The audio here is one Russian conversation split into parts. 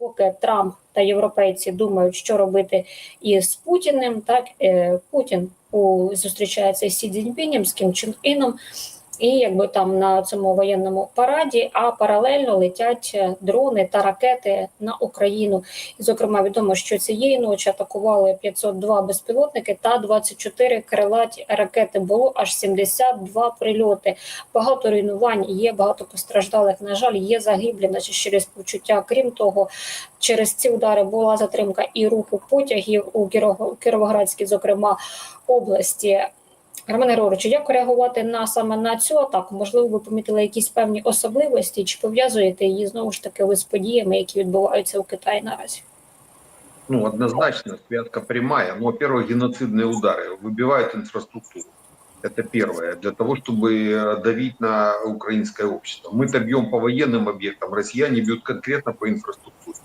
поки Трамп та європейці думають, що робити із Путіним, так е, Путін у, зустрічається з Сі Цзіньпінем, з Кім Чен Іном, І якби там на цьому воєнному параді, а паралельно летять е, дрони та ракети на Україну. Зокрема, відомо, що цієї ночі атакували 502 безпілотники та 24 крилаті ракети. Було аж 72 прильоти. Багато руйнувань є, багато постраждалих. На жаль, є загиблі, наче через почуття. Крім того, через ці удари була затримка і руху потягів у Кіро- Кіровоградській, зокрема області. Романе Григоровичу, як реагувати на саме на цю атаку? Можливо, ви помітили якісь певні особливості, чи пов'язуєте її знову ж таки ви з подіями, які відбуваються у Китаї наразі? Ну, однозначно, связка прямая. Ну, во-первых, геноцидные удары выбивают инфраструктуру. Это первое. Для того, чтобы э, давить на украинское общество. Мы-то бьем по военным объектам, россияне бьют конкретно по инфраструктуре.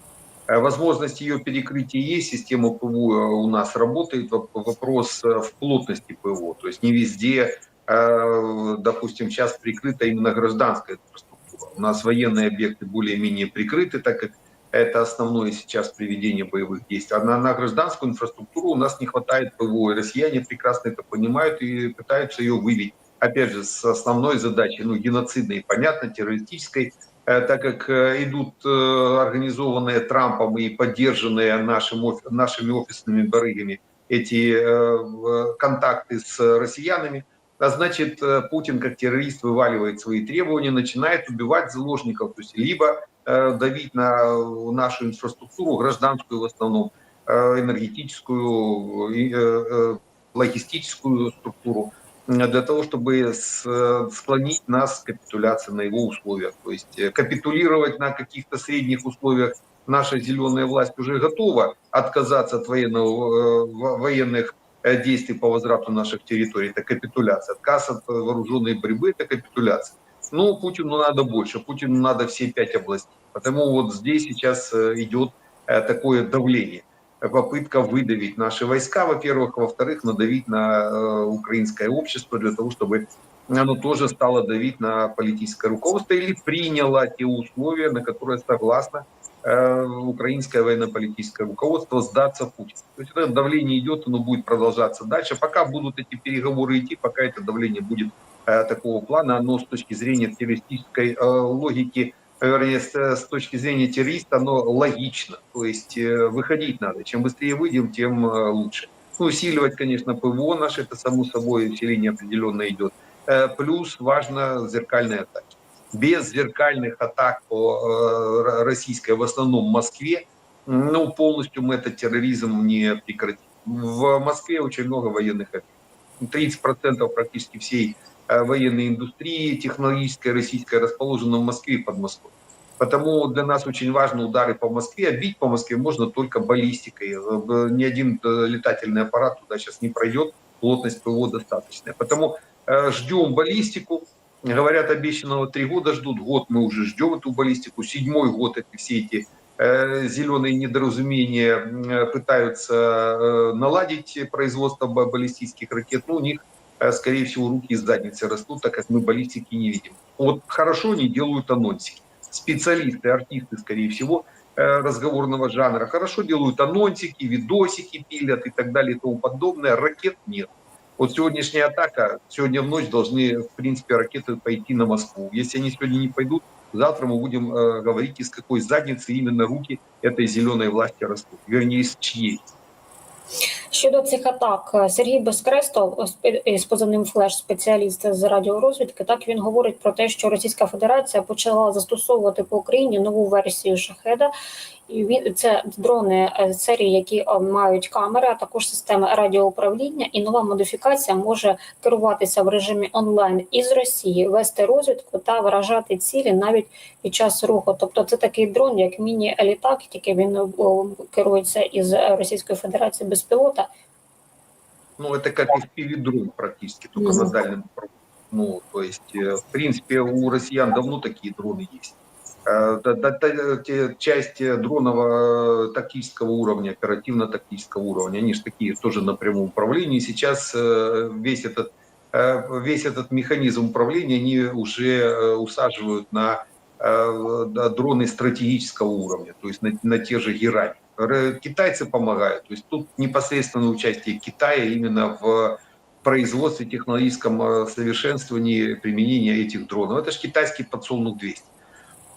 Э, Возможность ее перекрытия есть, система ПВО у нас работает. Воп- Вопрос э, в плотности ПВО. То есть не везде, э, допустим, сейчас прикрыта именно гражданская инфраструктура. У нас военные объекты более-менее прикрыты, так как это основное сейчас приведение боевых действий. А на, на гражданскую инфраструктуру у нас не хватает ПВО. И россияне прекрасно это понимают и пытаются ее выбить. Опять же, с основной задачей, ну, геноцидной, понятно, террористической, э, так как э, идут э, организованные Трампом и поддержанные нашим, нашими офисными барыгами эти э, контакты с россиянами, а значит, э, Путин как террорист вываливает свои требования, начинает убивать заложников, то есть либо э, давить на нашу инфраструктуру, гражданскую в основном, э, энергетическую, э, э, логистическую структуру, э, для того, чтобы э, склонить нас к капитуляции на его условиях. То есть э, капитулировать на каких-то средних условиях наша зеленая власть уже готова отказаться от военного, э, во- военных действий по возврату наших территорий. Это капитуляция. Отказ от вооруженной борьбы – это капитуляция. Ну, Путину надо больше, Путину надо все пять областей. Потому вот здесь сейчас идет такое давление, попытка выдавить наши войска, во-первых, во-вторых, надавить на э, украинское общество для того, чтобы оно тоже стало давить на политическое руководство или приняло те условия, на которые согласно э, украинское военно-политическое руководство сдаться Путину. То есть это давление идет, оно будет продолжаться дальше. Пока будут эти переговоры идти, пока это давление будет э, такого плана, оно с точки зрения террористической э, логики, вернее, с, с точки зрения террориста, оно логично. То есть э, выходить надо. Чем быстрее выйдем, тем э, лучше. Ну, усиливать, конечно, ПВО наше, это само собой усиление определенно идет. Э, плюс важно зеркальные атаки. Без зеркальных атак по э, российской, в основном Москве, ну, полностью мы этот терроризм не прекратим. В Москве очень много военных объектов. 30% практически всей э, военной индустрии технологической российской расположена в Москве и под Москвой. Потому для нас очень важны удары по Москве. А бить по Москве можно только баллистикой. Э, Ни один э, летательный аппарат туда сейчас не пройдет, плотность ПВО достаточная. Потому э, ждем баллистику. Говорят, обещанного три года ждут. Год мы уже ждем эту баллистику. Седьмой год это все эти э, зеленые недоразумения э, пытаются э, наладить производство ба- баллистических ракет. Но у них, э, скорее всего, руки из задницы растут, так как мы баллистики не видим. Вот хорошо они делают анонсики. Специалисты, артисты, скорее всего, э, разговорного жанра хорошо делают анонсики, видосики пилят и так далее и тому подобное. Ракет нет. Вот сегодняшняя атака, сегодня в ночь должны, в принципе, ракеты пойти на Москву. Если они сегодня не пойдут, завтра мы будем э, говорить, из какой задницы именно руки этой зеленой власти растут. Вернее, из чьей. Щодо цих атак, е, Сергій Безкрестов спе- із позивним флеш, спеціаліст з радіорозвідки, так він говорить про те, що Російська Федерація почала застосовувати по Україні нову версію шахеда. І він це дрони е, серії, які е, мають камери, а також системи радіоуправління. І нова модифікація може керуватися в режимі онлайн із Росії, вести розвідку та вражати цілі навіть під час руху. Тобто, це такий дрон, як міні-літак, тільки він керується із Російської Федерації без пілота. Ну, это как FPV-дрон практически, только на дальнем проводе. Ну, то есть, э, в принципе, у россиян давно такие дроны есть. Э, Часть э, дронов тактического уровня, оперативно-тактического уровня, они же такие тоже на прямом управлении. Сейчас весь этот, весь этот механизм управления они уже усаживают на дроны стратегического уровня, то есть на, на те же Герани. Китайцы помогают, то есть тут непосредственное участие Китая именно в производстве, технологическом э, совершенствовании применения этих дронов. Это же китайский подсолнух 200.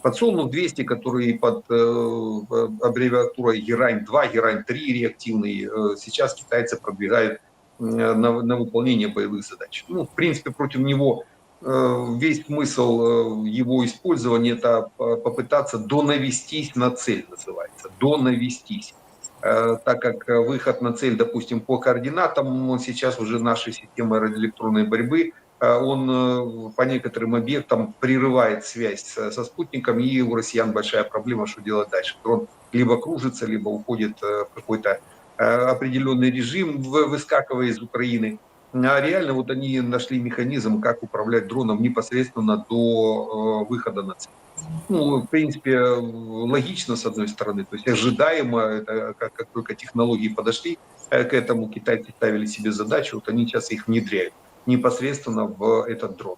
Подсолнух 200, который под э, аббревиатурой Герань-2, Герань-3 реактивный, э, сейчас китайцы продвигают э, на, на выполнение боевых задач. Ну, в принципе, против него э, весь смысл э, его использования это по- попытаться донавестись на цель, называется, донавестись. Э, Так как э, выход на цель, допустим, по координатам, он сейчас уже нашей системы радиоэлектронной борьбы, э, он э, по некоторым объектам прерывает связь со, спутником, и у россиян большая проблема, что делать дальше. Дрон либо кружится, либо уходит э, в какой-то э, определенный режим, вы- выскакивая из Украины. А реально вот они нашли механизм, как управлять дроном непосредственно до э, выхода на цель. Ну, в принципе, э, логично, с одной стороны, то есть ожидаемо, это как, как только технологии подошли э, к этому, китайцы ставили себе задачу, вот они сейчас их внедряют непосредственно в этот дрон.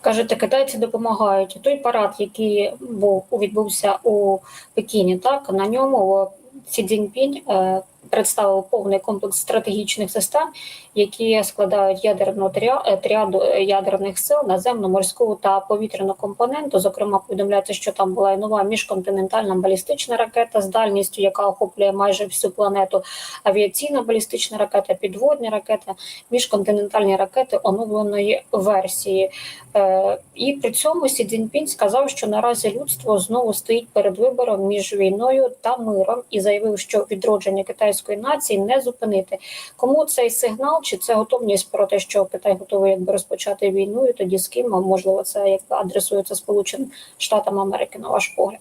Кажете, китайці допомагають. Той парад, який був відбувся у Пекіні, так на ньому е, Сі Цзіньпінь е, представив повний комплекс стратегічних систем, які складають ядерну е, тріаду е, ядерних сил наземну, морську та повітряну компоненту. Зокрема, повідомляється, що там була і нова міжконтинентальна балістична ракета з дальністю, яка охоплює майже всю планету, авіаційна балістична ракета, підводні ракети, міжконтинентальні ракети оновленої версії. Е, І при цьому Сі Цзіньпінь сказав, що наразі людство знову стоїть перед вибором між війною та миром, і заявив, що відродження китайської нації не зупинити. Кому цей сигнал? Чи це готовність про те, що Китай готовий якби розпочати війну? І тоді з ким? А можливо, це якби адресується Сполученим Штатам Америки, на ваш погляд?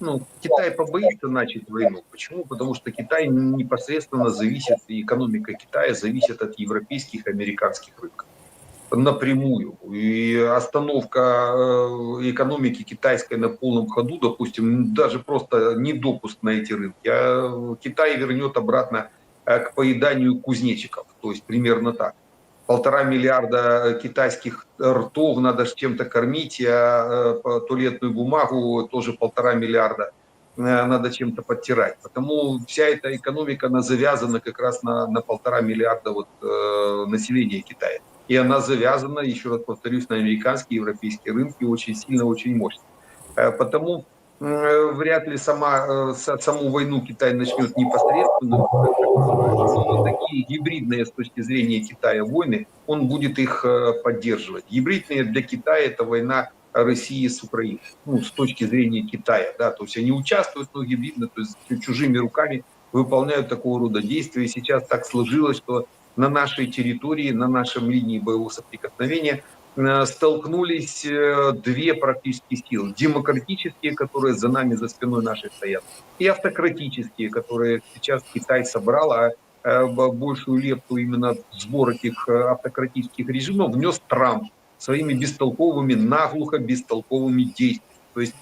Ну, Китай побоится начать войну. Почему? Потому что Китай непосредственно зависит, и экономика Китая зависит от европейских и американских рынков. Напрямую. И остановка э, экономики китайской на полном ходу, допустим, даже просто не допуск на эти рынки, а Китай вернет обратно э, к поеданию кузнечиков. То есть примерно так. Полтора миллиарда китайских ртов надо ж чем-то кормить, а э, туалетную бумагу тоже полтора миллиарда э, надо чем-то подтирать. Потому вся эта экономика, она завязана как раз на, на полтора миллиарда вот, э, населения Китая. И она завязана, еще раз повторюсь, на американские и европейские рынки очень сильно, очень мощно. Э, Потому э, вряд ли сама, э, са- саму войну Китай начнет непосредственно, но такие гибридные с точки зрения Китая войны, он будет их поддерживать. Гибридные для Китая это война России с Украиной, ну, с точки зрения Китая, да, то есть они участвуют, но гибридно, то есть чужими руками выполняют такого рода действия. И сейчас так сложилось, что на нашей территории, на нашем линии боевого соприкосновения э, столкнулись э, две практически силы. Демократические, которые за нами, за спиной нашей стоят, и автократические, которые сейчас Китай собрал, а э, большую лепту именно в сбор этих автократических режимов внес Трамп своими бестолковыми, наглухо бестолковыми действиями. То есть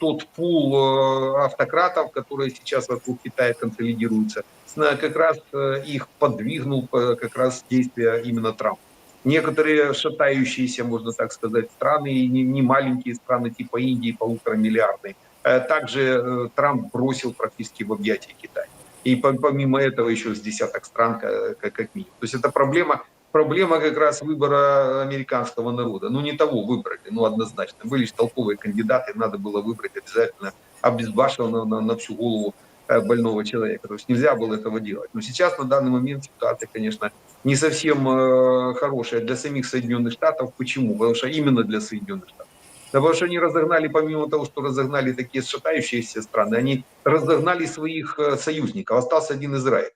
тот пул э, автократов, которые сейчас вокруг Китая консолидируются, э, как раз э, их подвигнул э, как раз действия именно Трампа. Некоторые шатающиеся, можно так сказать, страны, и не, маленькие страны типа Индии, полуторамиллиардные, э, также э, Трамп бросил практически в объятия Китая. И по- помимо этого еще с десяток стран ка- как, как минимум. То есть это проблема, проблема как раз выбора американского народа. Ну не того выбрали, ну однозначно. Были же толковые кандидаты, надо было выбрать обязательно обезбашенного на, на всю голову э, больного человека. То есть нельзя было этого делать. Но сейчас на данный момент ситуация, конечно, не совсем э, хорошая для самих Соединенных Штатов. Почему? Потому что именно для Соединенных Штатов. Да потому что они разогнали, помимо того, что разогнали такие шатающиеся страны, они разогнали своих э, союзников. Остался один Израиль.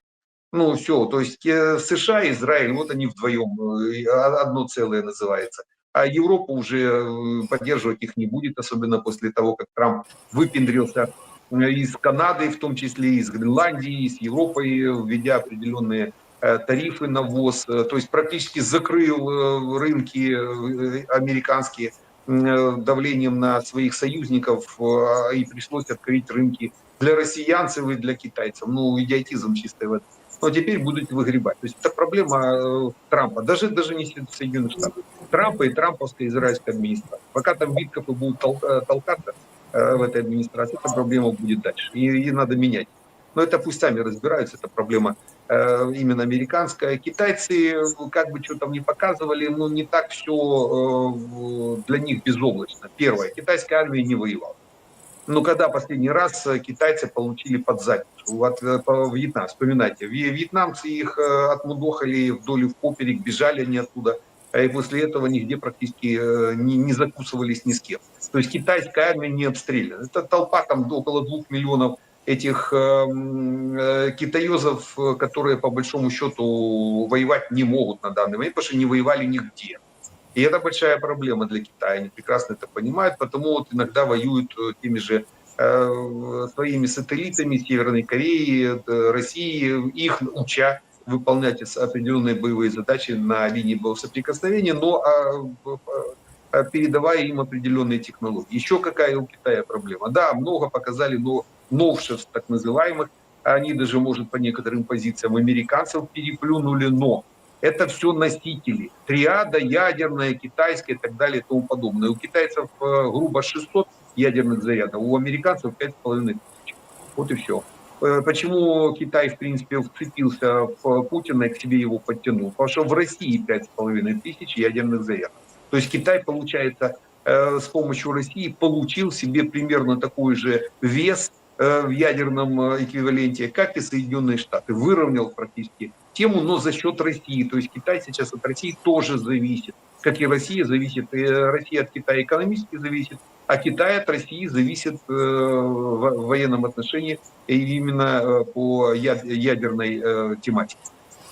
Ну, все, то есть э, США и Израиль, вот они вдвоем, э, одно целое называется. А Европа уже э, поддерживать их не будет, особенно после того, как Трамп выпендрился из Канады, в том числе из Гренландии, из Европы, введя определенные тарифы на ввоз, то есть практически закрыл рынки американские давлением на своих союзников, и пришлось открыть рынки для россиянцев и для китайцев. Ну, идиотизм чистый в этом. Но теперь будут выгребать. То есть это проблема э, Трампа, даже, даже не Соединенных Штатов. Трампа и трамповской израильской администрации. Пока там Витков и будут э, толкаться э, в этой администрации, эта проблема будет дальше. И, и надо менять. Но это пусть сами разбираются, это проблема э, именно американская. Китайцы, э, как бы что там не показывали, но не так все для них безоблачно. Первое, китайская армия не воевала. Ну, когда последний раз э, китайцы получили под задницу от э, по- Вьетнам, вспоминайте, вьетнамцы их э, отмудохали вдоль и в поперек, бежали они оттуда, а и после этого нигде практически не, не закусывались ни с кем. То есть китайская армия не обстреляна. Это толпа там около двух миллионов этих э, китаезов, которые по большому счету воевать не могут на данный момент, потому что не воевали нигде. И это большая проблема для Китая. Они прекрасно это понимают, потому вот иногда воюют э, теми же э, своими сателлитами Северной Кореи, э, России, их уча выполнять определенные боевые задачи на линии боевого соприкосновения, но а, а, передавая им определенные технологии. Еще какая у Китая проблема? Да, много показали но новшеств так называемых, они даже, может, по некоторым позициям американцев переплюнули, но это все носители. Триада, ядерная, китайская и так далее и тому подобное. У китайцев э, грубо 600 ядерных зарядов, у американцев 5,5 тысяч. Вот и все. Почему Китай, в принципе, вцепился в Путина и к себе его подтянул? Потому что в России 5,5 тысяч ядерных зарядов. То есть Китай, получается, э, с помощью России получил себе примерно такой же вес э, в ядерном э, эквиваленте, как и Соединенные Штаты. Выровнял практически тему, но за счет России. То есть Китай сейчас от России тоже зависит. Как и Россия зависит, э, Россия от Китая экономически зависит, а Китай от России зависит э, в военном отношении и именно э, по яд- ядерной тематике.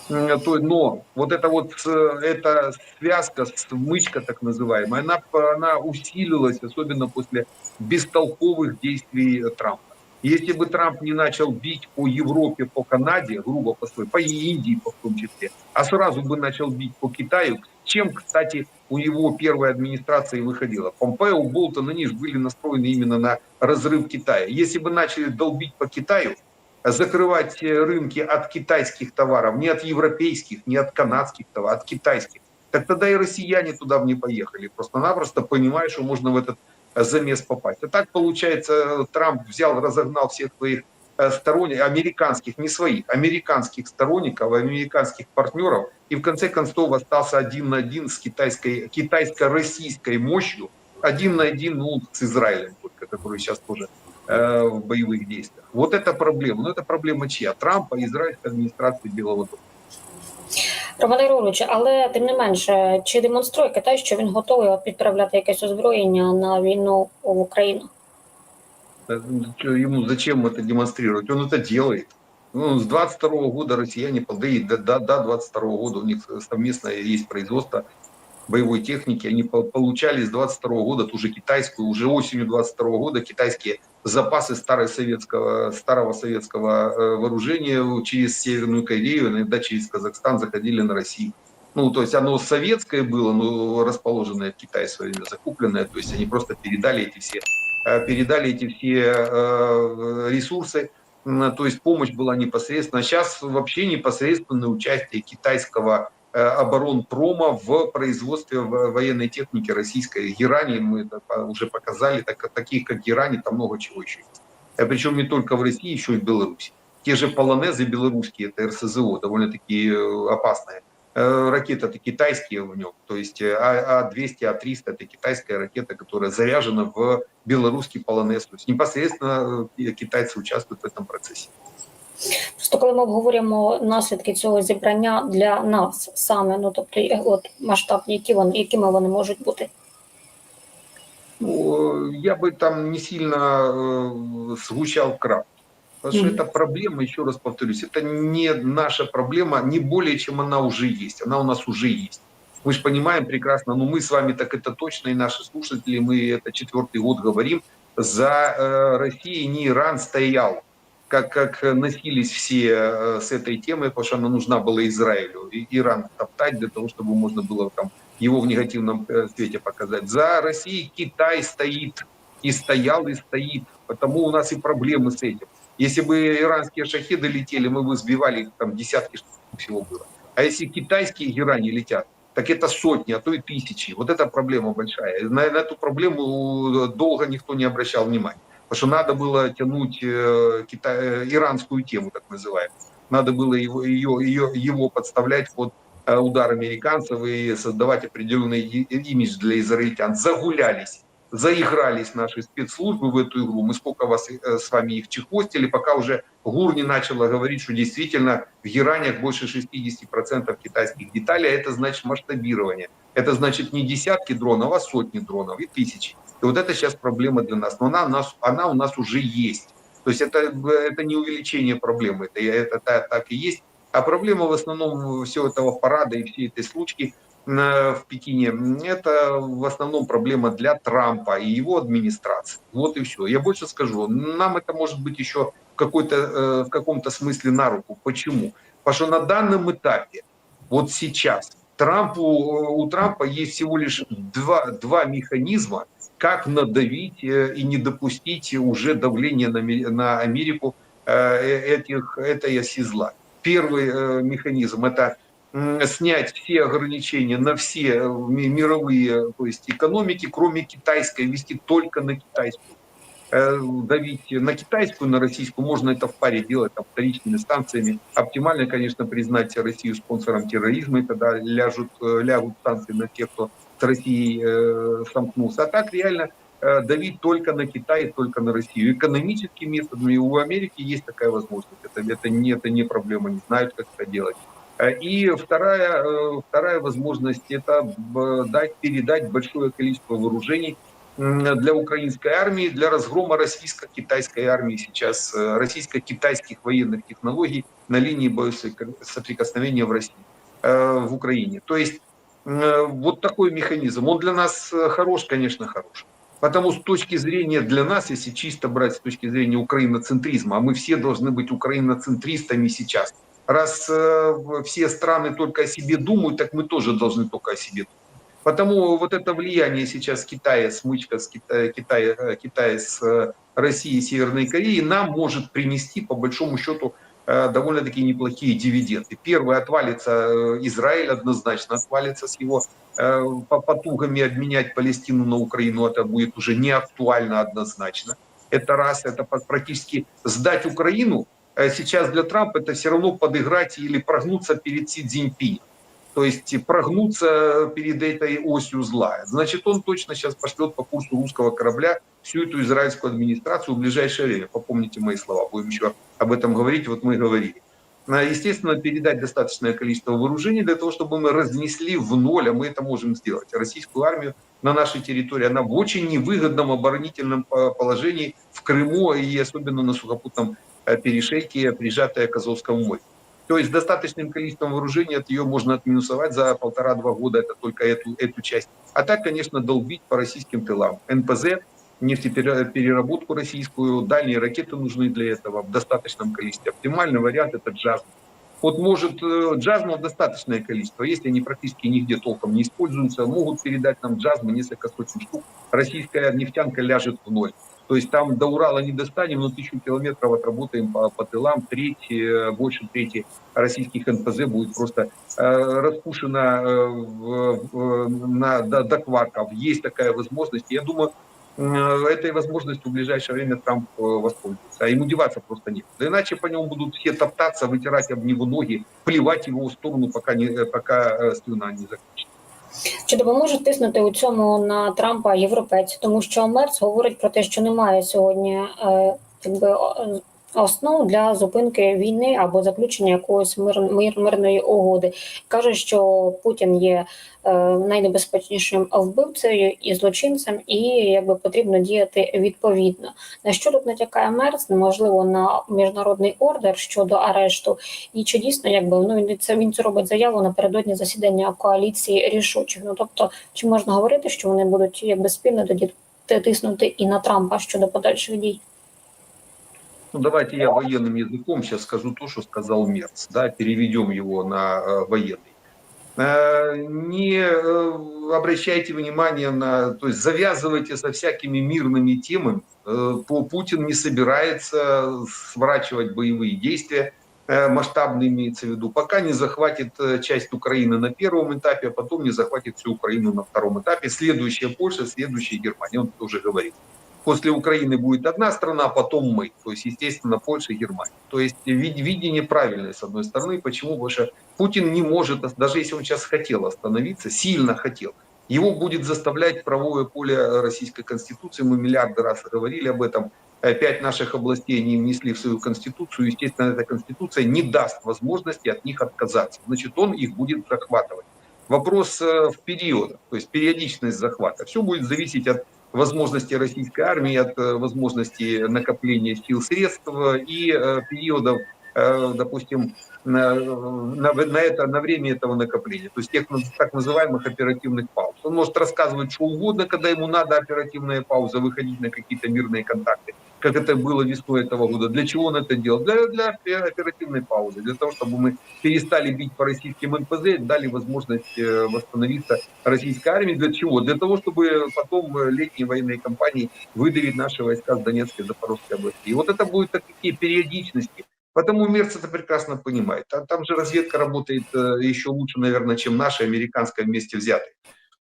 Но вот эта вот эта связка, смычка так называемая, она, она усилилась, особенно после бестолковых действий Трампа. Если бы Трамп не начал бить по Европе, по Канаде, грубо по своей, по Индии по в том числе, а сразу бы начал бить по Китаю, чем, кстати, у его первой администрации выходило. Помпео, Болтон, они же были настроены именно на разрыв Китая. Если бы начали долбить по Китаю, закрывать э, рынки от китайских товаров, не от европейских, не от канадских товаров, от китайских, так тогда и россияне туда бы не поехали. Просто-напросто понимая, что можно в этот замес попасть. А так, получается, Трамп взял, разогнал всех своих э, сторонников, американских, не своих, американских сторонников, американских партнеров, и в конце концов остался один на один с китайской, китайско-российской мощью, один на один ну, с Израилем, только, который сейчас тоже э, в боевых действиях. Вот это проблема. Но это проблема чья? Трампа, израильской администрации Белого дома. Романе Григоровичу, але тим не менше, чи демонструє Китай, що він готовий от відправляти якесь озброєння на війну в Україну? Э, чё Ему зачем это демонстрировать? Он это делает. Ну, с 22 года россияне, да и до, до, до 22 года у них совместное есть производство боевой техники. Они по- получали с 22 года ту же китайскую, уже осенью 22 года китайские запасы старой советского, старого советского э, вооружения через Северную Корею, иногда через Казахстан заходили на Россию. Ну, то есть оно советское было, но расположенное в Китае в свое время, закупленное. То есть они просто передали эти все, э, передали эти все э, ресурсы. То есть помощь была непосредственно. Сейчас вообще непосредственное участие китайского оборонпрома в производстве в- военной техники российской. Герани мы уже показали, так, таких как Герани, там много чего еще есть. Э, Причем не только в России, еще и в Беларуси. Те же полонезы белорусские, это РСЗО, довольно-таки э, опасные. Э, Ракеты-то китайские в нем, то есть э, А- А-200, А-300 это китайская ракета, которая заряжена в белорусский полонез. То есть непосредственно э, китайцы участвуют в этом процессе. Просто коли ми обговорюємо наслідки цього зібрання для нас саме, ну тобто е, от масштабні, які вони, якими вони можуть бути? Ну, я бы там не сильно э, сгущал крав. Потому что Мгм. эта проблема, еще раз повторюсь, это не наша проблема, не более, чем она уже есть. Она у нас уже есть. Мы же понимаем прекрасно, ну мы с вами так это точно, и наши слушатели, мы это четвертый год говорим, за э, Россией не Иран стоял, как, как носились все э, с этой темой, потому что она нужна была Израилю. И Иран топтать для того, чтобы можно было там его в негативном э, свете показать. За Россией Китай стоит, и стоял, и стоит. Потому у нас и проблемы с этим. Если бы иранские шахеды летели, мы бы сбивали там десятки всего было. А если китайские герани летят, так это сотни, а то и тысячи. Вот эта проблема большая. На, на эту проблему долго никто не обращал внимания. Потому что надо было тянуть э, кита... э, иранскую тему, так называемую. Надо было его, ее, ее, его подставлять под э, удар американцев и создавать определенный имидж для израильтян. Загулялись, заигрались наши спецслужбы в эту игру. Мы сколько вас с вами их чехвостили, пока уже ГУР не начала говорить, что действительно в Иранях больше 60% китайских деталей, а это значит масштабирование. Это значит не десятки дронов, а сотни дронов и тысячи. И вот это сейчас проблема для нас. Но она у нас, она у нас уже есть. То есть это, это не увеличение проблемы, это, это так, так и есть. А проблема в основном всего этого парада и всей этой случки э, в Пекине, это в основном проблема для Трампа и его администрации. Вот и все. Я больше скажу, нам это может быть еще какой-то, э, в каком-то смысле на руку. Почему? Потому что на данном этапе, вот сейчас, Трампу, у Трампа есть всего лишь два, два механизма, как надавить э, и не допустить уже давления на, на Америку э, этих, этой оси зла. Первый э, механизм – это снять все ограничения на все э, ми- мировые то есть экономики, кроме китайской, вести только на китайскую. Э, Давить на китайскую, на российскую, можно это в паре делать там, вторичными станциями. Оптимально, конечно, признать Россию спонсором терроризма, и тогда ляжут, э, лягут санкции на тех, кто с Россией э, сомкнулся. А так реально э, давить только на Китай, только на Россию. Экономическими методами у Америки есть такая возможность. Это, это, не, это не проблема, не знают, как это делать. Э, И вторая, вторая возможность – это дать, передать большое количество вооружений для украинской армии, для разгрома российско-китайской армии сейчас, э, российско-китайских военных технологий на линии боесоприкосновения в России, э, в Украине. То есть э, вот такой механизм. Он для нас хорош, конечно, хорош. Потому с точки зрения для нас, если чисто брать с точки зрения украиноцентризма, а мы все должны быть украиноцентристами сейчас. Раз все страны только о себе думают, так мы тоже должны только о себе думать. Потому вот это влияние сейчас Китая, смычка с Китая, Китая, э, Китая с э, Россией и Северной Кореей нам может принести, по большому счету, э, довольно-таки неплохие дивиденды. Первый отвалится Израиль однозначно, отвалится с его по потугами обменять Палестину на Украину, это будет уже не актуально однозначно. Это раз, это практически сдать Украину сейчас для Трампа это все равно подыграть или прогнуться перед Си Цзиньпинем. То есть прогнуться перед этой осью зла. Значит, он точно сейчас пошлет по курсу русского корабля всю эту израильскую администрацию в ближайшее время. Попомните мои слова, будем еще об этом говорить, вот мы говорили. А, Естественно, передать достаточное количество вооружений для того, чтобы мы разнесли в ноль, а мы это можем сделать. Российскую армию на нашей территории, она в очень невыгодном оборонительном по- положении в Крыму и особенно на сухопутном э, перешейке, прижатая к Азовскому морю. То есть достаточным количеством вооружений от ее можно отминусовать за полтора-два года, это только эту, эту часть. А так, конечно, долбить по российским тылам. НПЗ, нефтепереработку российскую, дальние ракеты нужны для этого в достаточном количестве. Оптимальный вариант это джаз. Вот может э, джазмов достаточное количество, если они практически нигде толком не используются, могут передать нам джазмы несколько сотен штук. Российская нефтянка ляжет в ноль. То есть там до Урала не достанем, но тысячу километров отработаем по, по тылам. Треть, э, больше трети российских НПЗ будет просто э, распушена э, в- на, до, до кваков. Есть такая возможность. Я думаю, э, этой возможностью в ближайшее время Трамп э, воспользуется. А ему деваться просто нет. Да иначе по нему будут все топтаться, вытирать об него ноги, плевать его в сторону, пока, не, э, пока э, слюна не закончится. Чи допоможе тиснути у цьому на Трампа європейці? Тому що Мерц говорить про те, що немає сьогодні е, якби о- основ для зупинки війни або заключення якоїсь мир, мир, мирної угоди. Каже, що Путін є е, найнебезпечнішим вбивцею і злочинцем, і якби потрібно діяти відповідно. На що тут натякає Мерц? Неможливо на міжнародний ордер щодо арешту і чи дійсно якби ну він це він це робить заяву напередодні засідання коаліції рішучих? Ну тобто, чи можна говорити, що вони будуть якби спільно тоді тиснути і на Трампа щодо подальших дій? Ну, давайте я военным языком сейчас скажу то, что сказал Мерц, да, переведем его на э, военный. Э, не э, обращайте внимания на, то есть завязывайте со всякими мирными темами. Пу- Путин не собирается сворачивать боевые действия. масштабный имеется в виду, пока не захватит часть Украины на первом этапе, а потом не захватит всю Украину на втором этапе. Следующая Польша, следующая Германия. Он тоже говорит. После Украины будет одна страна, а потом мы. То есть, естественно, Польша и Германия. То есть вид- видение правильное, с одной стороны. Почему? Что Путин не может, даже если он сейчас хотел остановиться, сильно хотел, его будет заставлять правовое поле Российской Конституции. Мы миллиарды раз говорили об этом. Пять наших областей они внесли в свою Конституцию. Естественно, эта Конституция не даст возможности от них отказаться. Значит, он их будет захватывать. Вопрос э, в периодах, то есть периодичность захвата. Все будет зависеть от возможности российской армии, от э, возможности накопления сил, средств и э, периодов, допустим, на, на, на это, на время этого накопления, то есть тех так называемых оперативных пауз. Он может рассказывать что угодно, когда ему надо оперативная пауза, выходить на какие-то мирные контакты, как это было весной этого года. Для чего он это делал? Для, для оперативной паузы, для того, чтобы мы перестали бить по российским НПЗ, дали возможность э, восстановиться российской армии. Для чего? Для того, чтобы потом э, летней военной кампании выдавить наши войска с Донецкой и Запорожской области. И вот это будет такие периодичности. Потому Мерц это прекрасно понимает. Там, там же разведка работает э, еще лучше, наверное, чем наша американская вместе взятая.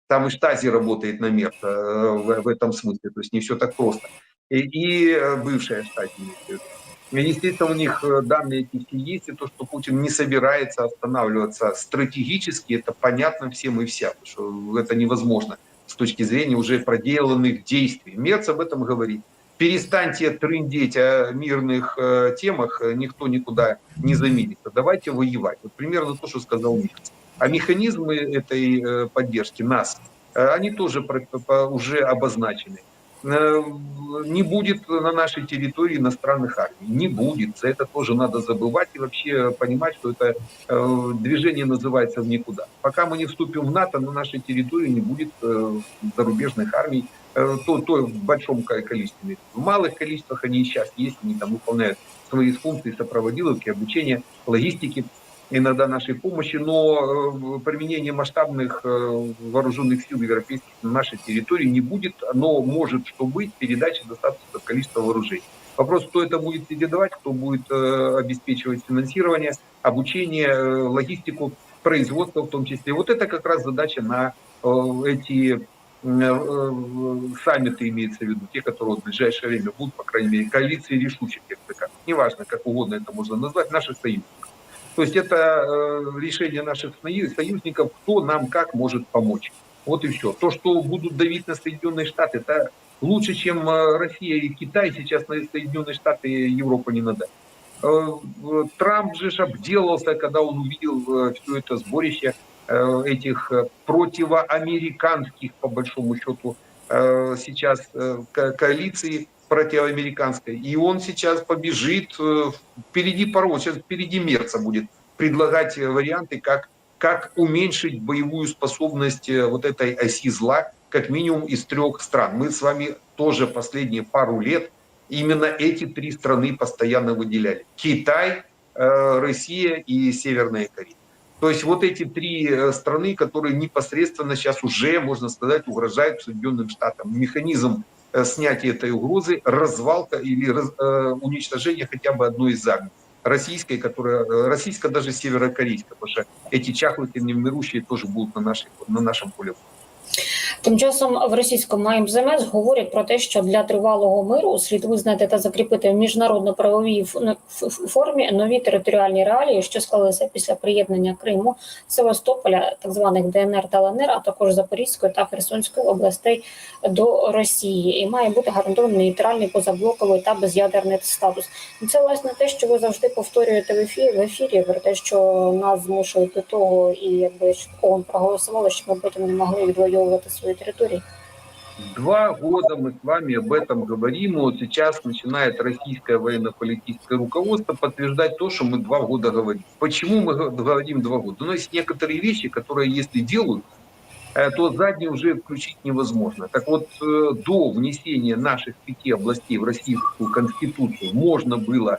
Там и штази работает на Мерц э, в, в этом смысле. То есть не все так просто. И, и э, бывшая штази. Естественно, у них данные эти есть, и то, что Путин не собирается останавливаться стратегически, это понятно всем и вся, потому что это невозможно с точки зрения уже проделанных действий. Мерц об этом говорит. Перестаньте трындеть о мирных э, темах, э, никто никуда не замерится. Давайте воевать. Вот примерно то, что сказал Мерц. А механизмы этой э, поддержки нас, э, они тоже про- по- уже обозначены э, не будет на нашей территории иностранных армий. Не будет. За это тоже надо забывать и вообще понимать, что это э, движение называется в никуда. Пока мы не вступим в НАТО, на нашей территории не будет э, зарубежных армий, то, то в большом ко- количестве. В малых количествах они сейчас есть, они там выполняют свои функции сопроводиловки, обучения, логистики, иногда нашей помощи, но э, применение масштабных э, вооруженных сил европейских на нашей территории не будет, но может что быть, передача достаточного количества вооружений. Вопрос, кто это будет передавать, кто будет э, обеспечивать финансирование, обучение, э, логистику, производство в том числе. Вот это как раз задача на э, эти э, э, саммиты имеется в виду, те, которые в ближайшее время будут, по крайней мере, коалиции решучих, сказал. неважно, как угодно это можно назвать, наших союзников. То есть это э, решение наших союз- союзников, кто нам как может помочь. Вот и все. То, что будут давить на Соединенные Штаты, это лучше, чем э, Россия и Китай сейчас на Соединенные Штаты и Европа не надо. Трамп же обделался, когда он увидел все это сборище э, этих э, противоамериканских, по большому счету, э, сейчас э, ко- коалиции противоамериканской. И он сейчас побежит э, впереди паровоз, сейчас впереди Мерца будет предлагать э, варианты, как, как уменьшить боевую способность э, вот этой оси зла, как минимум из трех стран. Мы с вами тоже последние пару лет именно эти три страны постоянно выделяли. Китай, э, Россия и Северная Корея. То есть вот эти три э, страны, которые непосредственно сейчас уже, можно сказать, угрожают Соединенным Штатам. Механизм э, снятия этой угрозы, развалка или раз- э, уничтожение хотя бы одной из армий. Российской, которая, э, российская даже северокорейская, потому что эти чахлые немирущие тоже будут на, нашей, на нашем поле. Тим часом в російському МЗМС говорять про те, що для тривалого миру слід визнати та закріпити в міжнародно-правовій ну, формі нові територіальні реалії, що склалися після приєднання Криму, Севастополя, так званих ДНР та ЛНР, а також Запорізької та Херсонської областей до Росії, і має бути гарантований нейтральний позаблоковий та без'ядерний статус. Це власне те, що ви завжди повторюєте в ефірі в ефірі, про те, що нас змушують до того, і якби швидко проголосували, що ми потім не могли відвоювати свої території. Два года мы с вами об этом говорим, вот сейчас начинает российское военно-политическое руководство подтверждать то, что мы два года говорим. Почему мы говорим два года? Ну, есть некоторые вещи, которые если делают, э, то задние уже включить невозможно. Так вот, э, до внесения наших пяти областей в Российскую Конституцию можно было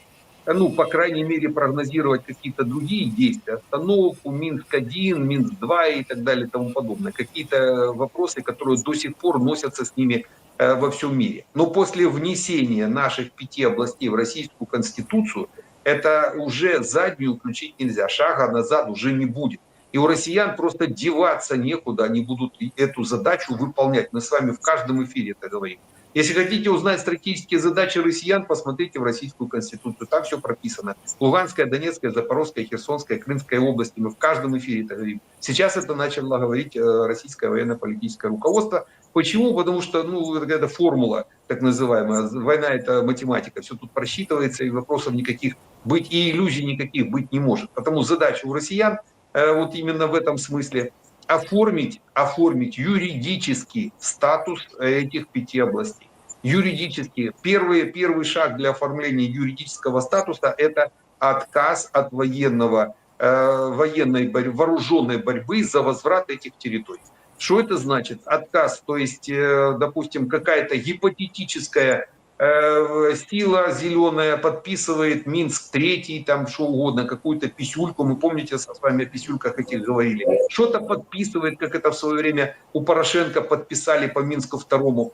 ну, по крайней мере, прогнозировать какие-то другие действия, остановку, Минск-1, Минск-2 и так далее и тому подобное. Какие-то вопросы, которые до сих пор носятся с ними э, во всем мире. Но после внесения наших пяти областей в Российскую Конституцию это уже заднюю включить нельзя, шага назад уже не будет. И у россиян просто деваться некуда, они будут эту задачу выполнять. Мы с вами в каждом эфире это говорим. Если хотите узнать стратегические задачи россиян, посмотрите в Российскую Конституцию. Там все прописано. Луганская, Донецкая, Запорожская, Херсонская, Крымская области. Мы в каждом эфире это говорим. Сейчас это начало говорить э, российское военно-политическое руководство. Почему? Потому что ну, это формула, так называемая. Война – это математика. Все тут просчитывается, и вопросов никаких быть, и иллюзий никаких быть не может. Потому задача у россиян э, вот именно в этом смысле оформить, оформить юридический статус этих пяти областей. Юридически. Первый, первый шаг для оформления юридического статуса – это отказ от военного, э, военной борь- вооруженной борьбы за возврат этих территорий. Что это значит? Отказ, то есть, э, допустим, какая-то гипотетическая сила зеленая подписывает Минск третий, там что угодно, какую-то писюльку, мы помните, с вами о писюльках этих говорили, что-то подписывает, как это в свое время у Порошенко подписали по Минску второму,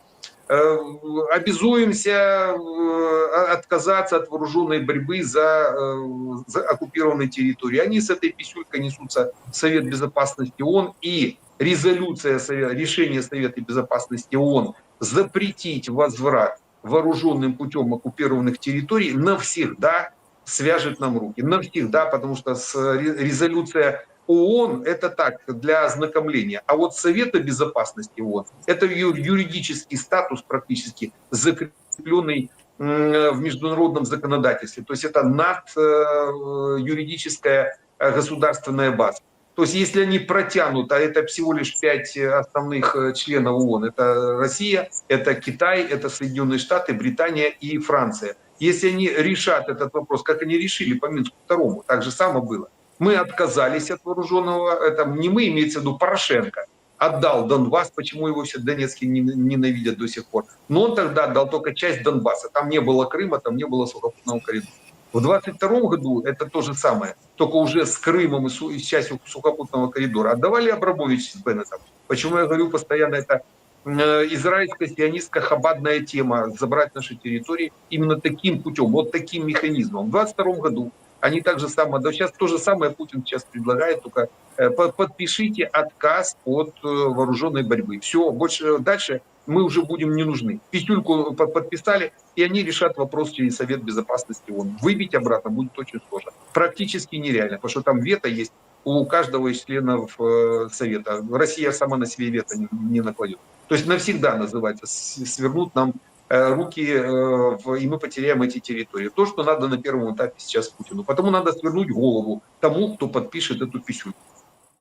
Э, обязуемся э, отказаться от вооруженной борьбы за, э, за оккупированные территории. Они с этой писюлькой несутся в Совет Безопасности ООН и резолюция, решение Совета Безопасности ООН запретить возврат вооруженным путем оккупированных территорий навсегда свяжет нам руки. Навсегда, потому что резолюция ООН это так, для ознакомления. А вот Совета Безопасности ООН это юридический статус практически закрепленный в международном законодательстве. То есть это над э, юридическая э, государственная база. То есть если они протянут, а это всего лишь пять э, основных э, членов ООН, это Россия, это Китай, это Соединенные Штаты, Британия и Франция. Если они решат этот вопрос, как они решили по Минску второму, так же само было. Мы отказались от вооруженного, это не мы, имеется в виду Порошенко, отдал Донбасс, почему его все Донецкие нен- ненавидят до сих пор. Но он тогда отдал только часть Донбасса, там не было Крыма, там не было сухопутного коридора. В 22 году это то же самое, только уже с Крымом и с частью сухопутного коридора. Отдавали Абрамович с Беннетом. Почему я говорю постоянно, это э, израильско-сионистско-хабадная тема, забрать наши территории именно таким путем, вот таким механизмом. В 22 году они так же самое, да сейчас то же самое Путин сейчас предлагает, только э, по- подпишите отказ от э, вооруженной борьбы. Все, больше дальше мы уже будем не нужны. Писюльку под- подписали, и они решат вопрос через Совет Безопасности ООН. Выбить обратно будет очень сложно. Практически нереально, потому что там вето есть у каждого из членов э, Совета. Россия сама на себе вето не, накладет. То есть навсегда называется, свернут нам э, руки, э, и мы потеряем эти территории. То, что надо на первом этапе сейчас Путину. Потому надо свернуть голову тому, кто подпишет эту писюльку.